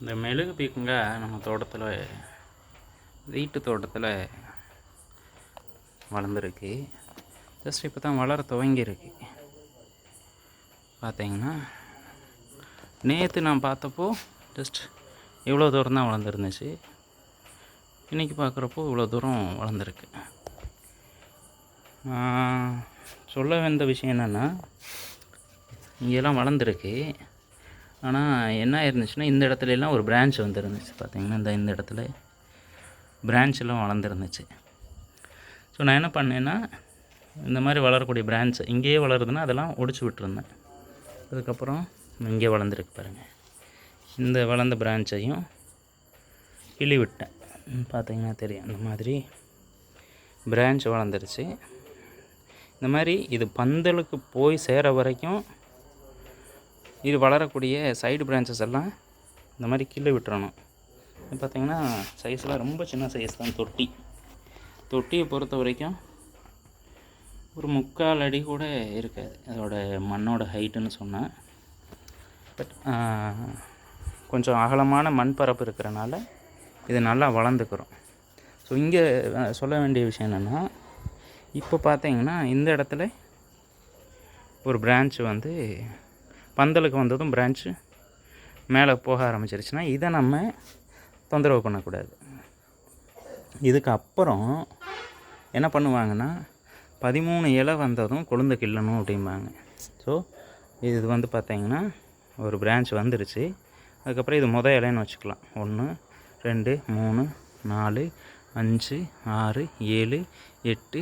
இந்த மெழுகு பீக்குங்க நம்ம தோட்டத்தில் வீட்டு தோட்டத்தில் வளர்ந்துருக்கு. ஜஸ்ட் இப்போ தான் வளர துவங்கியிருக்கு. பார்த்தீங்கன்னா நேற்று நான் பார்த்தப்போ ஜஸ்ட் இவ்வளோ தூரம் தான் வளர்ந்துருந்துச்சு. இன்றைக்கி பார்க்குறப்போ இவ்வளோ தூரம் வளர்ந்துருக்கு. சொல்ல வந்த விஷயம் என்னென்னா இங்கெல்லாம் வளர்ந்துருக்கு. ஆனால் என்ன இருந்துச்சுன்னா இந்த இடத்துல எல்லாம் ஒரு பிரான்ச் வந்துருந்துச்சு. பார்த்திங்கன்னா இந்த இந்த இடத்துல பிரான்ச்செல்லாம் வளர்ந்துருந்துச்சு. ஸோ நான் என்ன பண்ணேன்னா இந்த மாதிரி வளரக்கூடிய பிரான்ச் இங்கேயே வளருதுன்னா அதெல்லாம் ஒடிச்சு விட்டுருந்தேன். அதுக்கப்புறம் இங்கே வளர்ந்துருக்கு பாருங்கள் இந்த வளர்ந்த பிரான்ச்சையும் கிளி விட்டேன் பார்த்திங்கன்னா தெரியும். இந்த மாதிரி பிரான்ச் வளர்ந்துருச்சு. இந்த மாதிரி இது பந்தலுக்கு போய் சேர வரைக்கும் இது வளரக்கூடிய சைடு பிரான்ச்சஸ் எல்லாம் இந்த மாதிரி கீழே விட்டுறணும். இது பார்த்தீங்கன்னா சைஸ்லாம் ரொம்ப சின்ன சைஸ் தான் தொட்டி. தொட்டியை பொறுத்த வரைக்கும் ஒரு முக்கால் அடி கூட இருக்காது அதோட மண்ணோட ஹைட்டுன்னு சொன்னேன் பட் கொஞ்சம் அகலமான மண் பரப்பு இருக்கிறனால இது நல்லா வளர்ந்துக்கிறோம். ஸோ இங்கே சொல்ல வேண்டிய விஷயம் என்னென்னா இப்போ பார்த்தீங்கன்னா இந்த இடத்துல ஒரு பிரான்ச் வந்து பந்தலுக்கு வந்ததும் பிரான்ச்சு மேலே போக ஆரம்பிச்சிருச்சுன்னா இதை நம்ம தொந்தரவு பண்ணக்கூடாது. இதுக்கு அப்புறம் என்ன பண்ணுவாங்கன்னா பதிமூணு இலை வந்ததும் கொழுந்த கிள்ளணும் அப்படிம்பாங்க. ஸோ இது வந்து பார்த்திங்கன்னா ஒரு பிரான்ச் வந்துருச்சு. அதுக்கப்புறம் இது முத இலைன்னு வச்சுக்கலாம். ஒன்று ரெண்டு மூணு நாலு அஞ்சு ஆறு ஏழு எட்டு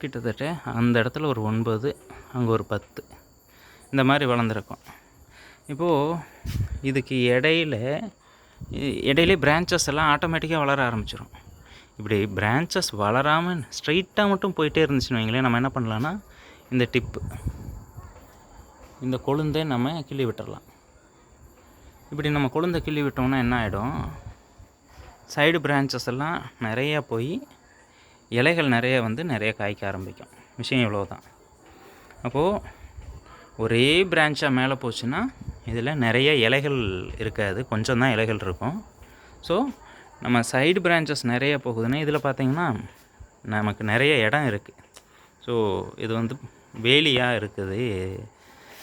கிட்டத்தட்ட அந்த இடத்துல ஒரு ஒன்பது அங்கே ஒரு பத்து. இந்த மாதிரி வளர்ந்துருக்கும். இப்போது இதுக்கு இடையில இடையிலே பிரான்ச்சஸ் எல்லாம் ஆட்டோமேட்டிக்காக வளர ஆரம்பிச்சிடும் இப்படி பிரான்ச்சஸ் வளராமல் ஸ்ட்ரைட்டாக மட்டும் போயிட்டே இருந்துச்சுன்னு வைங்களேன் நம்ம என்ன பண்ணலான்னா இந்த டிப்பு இந்த கொழுந்தை நம்ம கிள்ளி விட்டுறலாம். இப்படி நம்ம கொழுந்தை கிள்ளி விட்டோம்னா என்ன ஆகிடும் சைடு பிரான்ச்சஸ் எல்லாம் நிறையா போய் இலைகள் நிறைய வந்து நிறைய காய்க்க ஆரம்பிக்கும். விஷயம் இவ்வளோ தான் அப்போது ஒரே பிரான்ச்சாக மேலே போச்சுன்னா இதில் நிறைய இலைகள் இருக்காது. கொஞ்சம் தான் இலைகள் இருக்கும். ஸோ நம்ம சைடு பிரான்ச்சஸ் நிறைய போகுதுன்னா இதில் பார்த்திங்கன்னா நமக்கு நிறைய இடம் இருக்குது ஸோ இது வந்து வேலியாக இருக்குது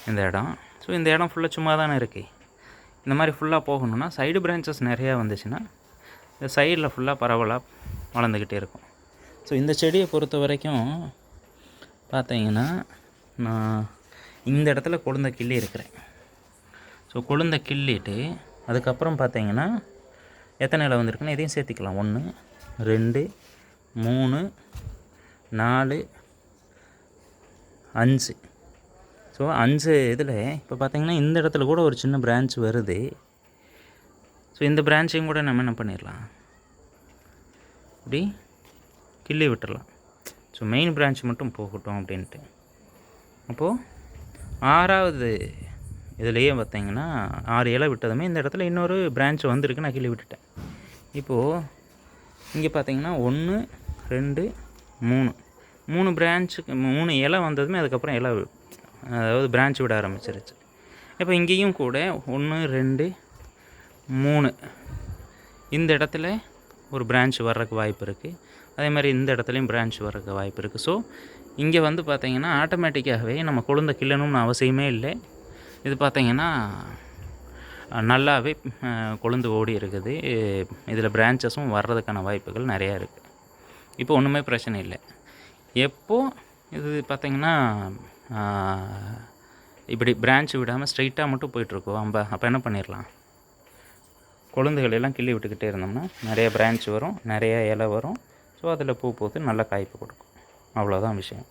இந்த இடம். ஸோ இந்த இடம் ஃபுல்லாக சும்மா தானே இருக்குது இந்த மாதிரி ஃபுல்லாக போகணுன்னா சைடு பிரான்ச்சஸ் நிறையா வந்துச்சுன்னா இந்த சைடில் ஃபுல்லாக பரவலாக வளர்ந்துக்கிட்டே இருக்கும். ஸோ இந்த செடியை பொறுத்த வரைக்கும் பார்த்தீங்கன்னா நான் இந்த இடத்துல கொழுந்த கிள்ளி இருக்கிறேன். ஸோ கொழுந்த கிள்ளிட்டு அதுக்கப்புறம் பார்த்தீங்கன்னா எத்தனை இலை வந்திருக்குன்னு இதையும் சேர்த்திக்கலாம். ஒன்று ரெண்டு மூணு நாலு அஞ்சு. ஸோ அஞ்சு இதில் இப்போ பார்த்தீங்கன்னா இந்த இடத்துல கூட ஒரு சின்ன பிரான்ச் வருது. ஸோ இந்த பிரான்ச்சையும் கூட நம்ம என்ன பண்ணிடலாம்? இப்படி கிள்ளி விட்டுடலாம். ஸோ மெயின் பிரான்ச் மட்டும் போகட்டும் அப்படின்ட்டு. அப்போது ஆறாவது இதுலேயே பார்த்தீங்கன்னா ஆறு இலை விட்டதுமே இந்த இடத்துல இன்னொரு பிரான்ச் வந்திருக்கு நான் கிள்ளி விட்டுட்டேன். இப்போது இங்கே பார்த்தீங்கன்னா ஒன்று ரெண்டு மூணு. மூணு பிரான்ச்சுக்கு மூணு இலை வந்ததுமே அதுக்கப்புறம் இலை அதாவது பிரான்ச் விட ஆரம்பிச்சிருச்சு. இப்போ இங்கேயும் கூட ஒன்று ரெண்டு மூணு. இந்த இடத்துல ஒரு பிரான்ச் வர்றதுக்கு வாய்ப்பு இருக்குது அதே மாதிரி இந்த இடத்துலையும் பிரான்ச் வர்றதுக்கு வாய்ப்பு இருக்குது ஸோ இங்கே வந்து பார்த்திங்கன்னா ஆட்டோமேட்டிக்காகவே நம்ம கொழுந்த கிள்ளணும்னு அவசியமே இல்லை. இது பார்த்தீங்கன்னா நல்லாவே கொழுந்து ஓடி இருக்குது. இதில் பிரான்ச்சஸும் வர்றதுக்கான வாய்ப்புகள் நிறையா இருக்குது இப்போ ஒன்றுமே பிரச்சனை இல்லை. எப்போ இது பார்த்திங்கன்னா இப்படி பிரான்ச் விடாமல் ஸ்ட்ரைட்டாக மட்டும் போயிட்டுருக்கோம் நம்ம அப்போ என்ன பண்ணிடலாம் கொழுந்துகள் எல்லாம் கிள்ளி விட்டுக்கிட்டே இருந்தோம்னா நிறைய பிரான்ச் வரும் நிறைய இலை வரும். ஸோ அதில் பூ பூத்து நல்ல காய்ப்பு கொடுக்கும். அவ்வளோதான் விஷயம்.